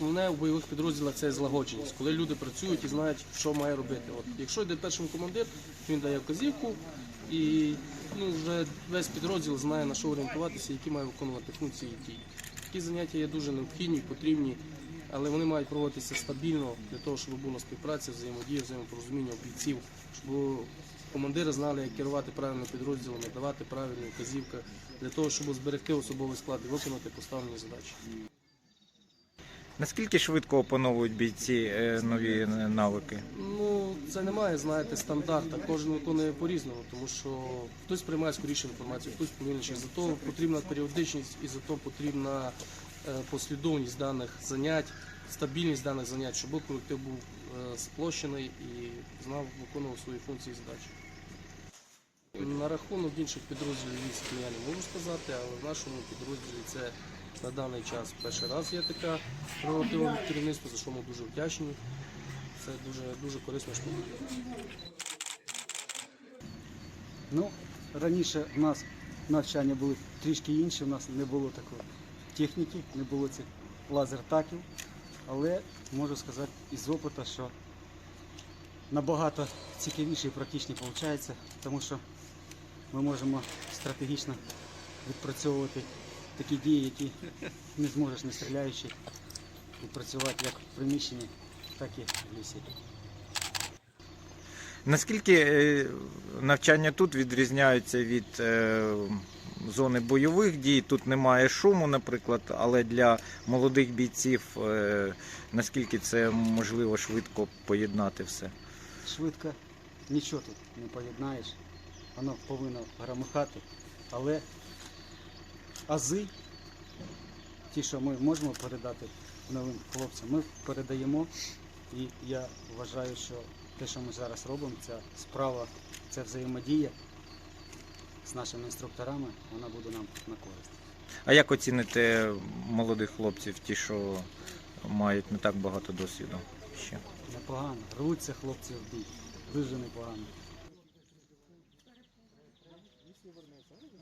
Основне в бойових підрозділах це злагодженість, коли люди працюють і знають, що має робити. От, якщо йде першим командир, він дає вказівку, і ну, вже весь підрозділ знає на що орієнтуватися, які має виконувати функції дій. Такі заняття є дуже необхідні, потрібні, але вони мають проводитися стабільно для того, щоб була співпраця, взаємодія, взаємопорозуміння бійців, щоб командири знали, як керувати правильно підрозділами, давати правильні вказівки для того, щоб зберегти особовий склад і виконати поставлені задачі. Наскільки швидко опановують бійці е, нові е, навики? Ну, це немає, знаєте, стандарта. Кожен виконує по-різному, тому що хтось приймає скоріше інформацію, хтось повільніше. Зато потрібна періодичність і зато потрібна е, послідовність даних занять, стабільність даних занять, щоб колектив був сплощений і знав, виконував свої функції і задачі. На рахунок інших підрозділів військ я не можу сказати, але в нашому підрозділі це на даний час перший раз є така прерогатива від керівництва, за що ми дуже вдячні. Це дуже дуже корисна штука. Ну, раніше в нас навчання були трішки інші, у нас не було такої техніки, не було цих лазертаків. Але можу сказати із опиту, що набагато цікавіше і практичніше виходить, тому що ми можемо стратегічно відпрацьовувати такі дії, які не зможеш не стріляючи, відпрацювати як в приміщенні, так і в лісі. Наскільки е, навчання тут відрізняються від е, зони бойових дій? Тут немає шуму, наприклад, але для молодих бійців е, наскільки це можливо швидко поєднати все? швидко нічого тут не поєднаєш. Воно повинно громихати. Але ази, ті, що ми можемо передати новим хлопцям, ми передаємо. І я вважаю, що те, що ми зараз робимо, ця справа, ця взаємодія з нашими інструкторами, вона буде нам на користь. А як оціните молодих хлопців, ті, що мають не так багато досвіду ще? Непогано. Рвуться хлопці в бій. Дуже непогано.